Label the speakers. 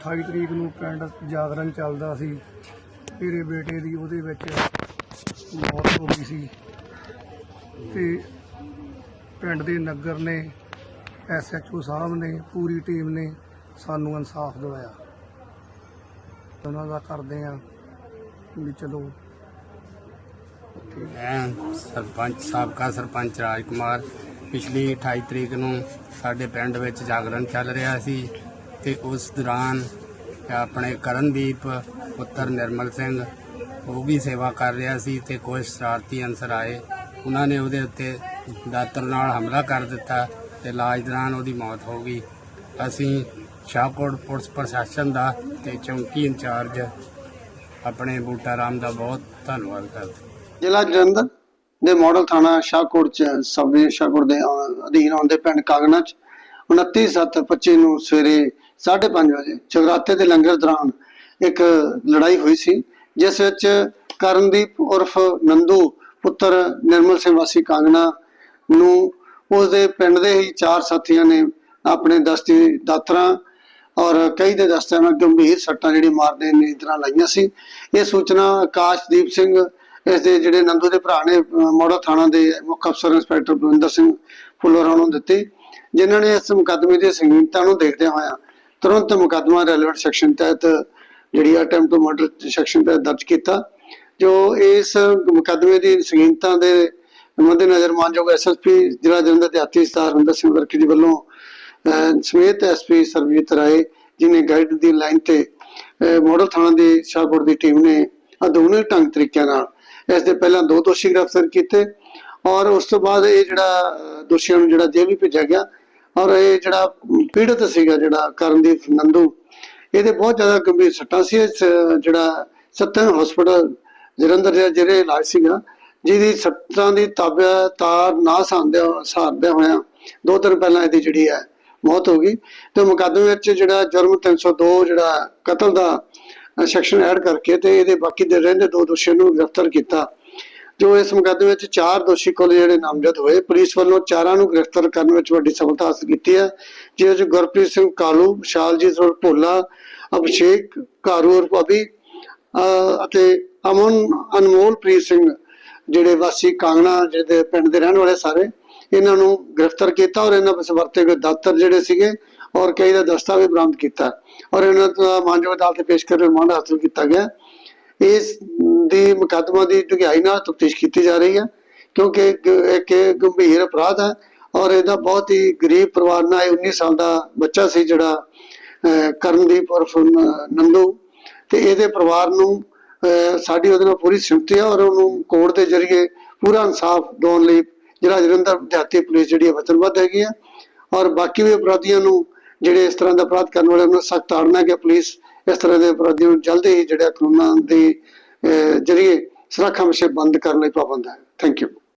Speaker 1: 28 ਤਰੀਕ ਨੂੰ ਪਿੰਡ ਜਾਗਰਣ ਚੱਲਦਾ ਸੀ। ਮੇਰੇ ਬੇਟੇ ਦੀ ਉਹਦੇ ਵਿੱਚ ਮੌਤ ਹੋ ਗਈ ਸੀ। ਤੇ ਪਿੰਡ ਦੇ ਨਗਰ ਨੇ ਐਸਐਚਓ ਸਾਹਿਬ ਨੇ, ਪੂਰੀ ਟੀਮ ਨੇ ਸਾਨੂੰ ਇਨਸਾਫ ਦਿਵਾਇਆ। ਉਹਨਾਂ ਦਾ ਕਰਦੇ ਆ ਵੀ ਚਲੋ।
Speaker 2: ਮੈਂ ਸਰਪੰਚ, ਸਾਬਕਾ ਸਰਪੰਚ ਰਾਜ ਕੁਮਾਰ ਪਿਛਲੀ 28 ਤਰੀਕ ਨੂੰ ਸਾਡੇ ਪਿੰਡ ਵਿੱਚ ਜਾਗਰਣ ਚੱਲ ਰਿਹਾ ਸੀ। ਤੇ ਉਸ ਦੌਰਾਨ ਆਪਣੇ ਕਰਨਦੀਪ, ਪੁੱਤਰ ਨਿਰਮਲ ਸਿੰਘ, ਉਹ ਵੀ ਸੇਵਾ ਕਰ ਰਿਹਾ ਸੀ ਤੇ ਕੁਝ ਸ਼ਰਾਰਤੀ ਅਨਸਰ ਆਏ। ਉਹਨਾਂ ਨੇ ਉਹਦੇ ਉੱਤੇ ਦਾਤਰ ਨਾਲ ਹਮਲਾ ਕਰ ਦਿੱਤਾ ਤੇ ਇਲਾਜ ਦੌਰਾਨ ਉਹਦੀ ਮੌਤ ਹੋ ਗਈ। ਅਸੀਂ ਸ਼ਾਹਕੋਟ ਪੁਲਿਸ ਪ੍ਰਸ਼ਾਸਨ ਦਾ ਤੇ ਚੌਂਕੀ ਇੰਚਾਰਜ ਆਪਣੇ ਬੂਟਾ ਰਾਮ ਦਾ ਬਹੁਤ ਧੰਨਵਾਦ ਕਰਦੇ
Speaker 3: ਜ਼ਿਲ੍ਹਾ ਜਲੰਧਰ ਦੇ ਮਾਡਲ ਥਾਣਾ ਸ਼ਾਹਕੋਟ ਚ ਸਬ ਸ਼ਾਹਕੋਟ ਦੇ ਅਧੀਨ ਆਉਂਦੇ ਪਿੰਡ ਕਾਗਣਾ ਚ 29/7/25 ਨੂੰ ਸਵੇਰੇ 5:30 ਵਜੇ ਜਗਰਾਤੇ ਦੇ ਲੰਗਰ ਦੌਰਾਨ ਇੱਕ ਲੜਾਈ ਹੋਈ ਸੀ, ਜਿਸ ਵਿੱਚ ਕਰਨਦੀਪ ਉਰਫ ਨੰਦੂ ਪੁੱਤਰ ਨਿਰਮਲ ਸਿੰਘ ਵਾਸੀ ਕਾਂਗਣਾ ਨੂੰ ਉਸਦੇ ਪਿੰਡ ਦੇ ਹੀ ਚਾਰ ਸਾਥੀਆਂ ਨੇ ਆਪਣੇ ਦਸਤੀ ਦਾਤਰਾਂ ਔਰ ਕਈ ਦੇ ਦਸਤਿਆਂ ਨਾਲ ਗੰਭੀਰ ਸੱਟਾਂ ਜਿਹੜੀ ਮਾਰਦੇ ਨੇ ਤਰ੍ਹਾਂ ਲਾਈਆਂ ਸੀ। ਇਹ ਸੂਚਨਾ ਆਕਾਸ਼ਦੀਪ ਸਿੰਘ, ਇਸ ਦੇ ਜਿਹੜੇ ਨੰਦੂ ਦੇ ਭਰਾ ਨੇ ਮੋੜਾ ਥਾਣਾ ਦੇ ਮੁੱਖ ਅਫਸਰ ਇੰਸਪੈਕਟਰ ਬਲਵਿੰਦਰ ਸਿੰਘ ਫੁੱਲਰ ਨੂੰ ਦਿੱਤੀ, ਜਿਨ੍ਹਾਂ ਨੇ ਇਸ ਮੁਕੱਦਮੇ ਦੀ ਸੰਗੀਨਤਾ ਨੂੰ ਦੇਖਦੇ ਹੋਇਆ ਤੁਰੰਤ ਮੁਕੱਦਮਾ ਰੈਲੇਵੈਂਟ ਸੈਕਸ਼ਨ ਤਹਿਤ ਜਿਹੜੀ ਅਟੈਂਪਟ ਟੂ ਮਰਡਰ ਸੈਕਸ਼ਨ ਤਹਿਤ ਦਰਜ ਕੀਤਾ, ਜੋ ਇਸ ਮੁਕੱਦਮੇ ਦੀ ਸੰਗੀਨਤਾ ਦੇ ਮੱਦੇਨਜ਼ਰ ਮਾਨਯੋਗ ਐਸਐਸਪੀ ਜ਼ਿਲ੍ਹਾ ਜਲੰਧਰ ਦੇ ਹੱਥੀ ਸਤਾਰ ਹਰਿੰਦਰ ਸਿੰਘ ਵਰਕੀ ਜੀ ਵੱਲੋਂ ਸਮੇਤ ਐਸਪੀ ਸਰਬਜੀਤ ਰਾਏ ਜਿਨੇ ਗਾਈਡ ਦੀ ਲਾਈਨ ਤੇ, ਅਹ ਥਾਣਾ ਦੀ ਸ਼ਾਹਕੋਟ ਦੀ ਟੀਮ ਨੇ ਆਧੁਨਿਕ ਢੰਗ ਤਰੀਕਿਆਂ ਨਾਲ ਇਸ ਦੇ ਪਹਿਲਾਂ ਦੋ ਦੋਸ਼ੀ ਗ੍ਰਿਫਤਾਰ ਕੀਤੇ ਔਰ ਉਸ ਤੋਂ ਬਾਅਦ ਇਹ ਜਿਹੜਾ ਦੋਸ਼ੀਆਂ ਨੂੰ ਜਿਹੜਾ ਜੇਲ੍ਹ ਵੀ ਭੇਜਿਆ ਗਿਆ ਔਰ ਇਹ ਜਿਹੜਾ ਪੀੜਤ ਸੀਗਾ ਜਿਹੜਾ ਕਰਨਦੀਪ ਨੰਦੂ, ਇਹਦੇ ਬਹੁਤ ਜ਼ਿਆਦਾ ਗੰਭੀਰ ਸੱਟਾਂ ਸੀ। ਜਿਹੜਾ ਸਤਨ ਹਸਪੀਟਲ ਜਲੰਧਰ ਦੇ ਜਿਹੜੇ ਇਲਾਜ ਸੀਗਾ, ਜਿਹਦੀ ਸੱਟਾਂ ਦੀ ਤਾਬਿਆ, ਤਾਰ ਨਾ ਸਾਂਦੇ ਸਾਰਦੇ ਹੋਇਆ ਦੋ ਦਿਨ ਪਹਿਲਾਂ ਇਹਦੀ ਜਿਹੜੀ ਹੈ ਮੌਤ ਹੋ ਗਈ। ਤੇ ਮੁਕੱਦਮੇ ਵਿੱਚ ਜਿਹੜਾ ਜੁਰਮ 302 ਜਿਹੜਾ ਕਤਲ ਦਾ ਸੈਕਸ਼ਨ ਐਡ ਕਰਕੇ ਤੇ ਇਹਦੇ ਬਾਕੀ ਦੇ ਰਹਿੰਦੇ ਦੋ ਦੋਸ਼ੀਆਂ ਨੂੰ ਗ੍ਰਿਫਤਾਰ ਕੀਤਾ। ਜੋ ਇਸ ਮੁਕੱਦਮੇ ਵਿੱਚ ਚਾਰ ਦੋਸ਼ੀ ਕੋਲ ਜਿਹੜੇ ਨਾਮਜ਼ਦ ਹੋਏ, ਪੁਲਿਸ ਵੱਲੋਂ ਚਾਰਾਂ ਨੂੰ ਗ੍ਰਿਫਤਾਰ ਕਰਨ ਵਿੱਚ ਵੱਡੀ ਸਫਲਤਾ ਹਾਸਲ ਕੀਤੀ ਹੈ ਜਿਸ ਵਿੱਚ ਗੁਰਪ੍ਰੀਤ ਸਿੰਘ ਕਾਲੂ ਵਿਸ਼ਾਲਜੀਤ ਸਿੰਘ ਭੋਲਾ, ਅਭਿਸ਼ੇਕ ਕਾਰੂਰ ਭਾਬੀ ਅਤੇ ਅਮਨ ਅਨਮੋਲਪ੍ਰੀਤ ਸਿੰਘ, ਜਿਹੜੇ ਵਾਸੀ ਕਾਂਗਣਾ ਜਿਹੜੇ ਪਿੰਡ ਦੇ ਰਹਿਣ ਵਾਲੇ ਸਾਰੇ, ਇਹਨਾਂ ਨੂੰ ਗ੍ਰਿਫਤਾਰ ਕੀਤਾ ਔਰ ਇਹਨਾਂ ਵਿੱਚ ਵਰਤੇ ਗਏ ਦਾਤਰ ਜਿਹੜੇ ਸੀਗੇ ਔਰ ਕਈ ਦਾ ਦਸਤਾਵੇਜ਼ ਬਰਾਮਦ ਕੀਤਾ। ਔਰ ਇਹਨਾਂ ਦਾ ਮਾਨਯੋਗ ਅਦਾਲਤ ਪੇਸ਼ ਕਰ ਰਿਮਾਂਡ ਹਾਸਲ ਕੀਤਾ ਗਿਆ। ਇਸ ਦੀ ਮੁਕੱਦਮਾ ਦੀ ਡੂੰਘਾਈ ਨਾਲ ਤਫਤੀਸ਼ ਕੀਤੀ ਜਾ ਰਹੀ ਹੈ ਕਿਉਂਕਿ ਇੱਕ ਗੰਭੀਰ ਅਪਰਾਧ ਹੈ ਔਰ ਇਹਦਾ ਬਹੁਤ ਹੀ ਗਰੀਬ ਪਰਿਵਾਰ ਨਾਲ 19 ਸਾਲ ਦਾ ਬੱਚਾ ਸੀ ਜਿਹੜਾ ਅਹ, ਕਰਨਦੀਪ ਨੰਦੂ ਤੇ ਇਹਦੇ ਪਰਿਵਾਰ ਨੂੰ ਅਹ, ਸਾਡੀ ਉਹਦੇ ਨਾਲ ਪੂਰੀ ਸਿਮਤੀ ਹੈ ਔਰ ਉਹਨੂੰ ਕੋਰਟ ਦੇ ਜ਼ਰੀਏ ਪੂਰਾ ਇਨਸਾਫ ਦਿਵਾਉਣ ਲਈ ਜਿਹੜਾ ਜਲੰਧਰ ਦਿਹਾਤੀ ਪੁਲਿਸ ਜਿਹੜੀ ਹੈ ਵਚਨਬੱਧ ਹੈਗੀ ਹੈ ਔਰ ਬਾਕੀ ਵੀ ਅਪਰਾਧੀਆਂ ਨੂੰ ਜਿਹੜੇ ਇਸ ਤਰ੍ਹਾਂ ਦਾ ਅਪਰਾਧ ਕਰਨ ਵਾਲੇ ਉਹਨਾਂ ਸਖਤ ਤਾੜਨਾ ਕਿ ਪੁਲਿਸ ਇਸ ਤਰ੍ਹਾਂ ਦੇ ਅਪਰਾਧੀਆਂ ਨੂੰ ਜਲਦੀ ਹੀ ਜਿਹੜਾ ਕਾਨੂੰਨਾਂ ਦੇ ਅਹ, ਜ਼ਰੀਏ ਸੁਰੱਖਿਆ ਵਿਸ਼ੇ ਬੰਦ ਕਰਨ ਲਈ ਪਾਬੰਦ ਹੈ। Thank you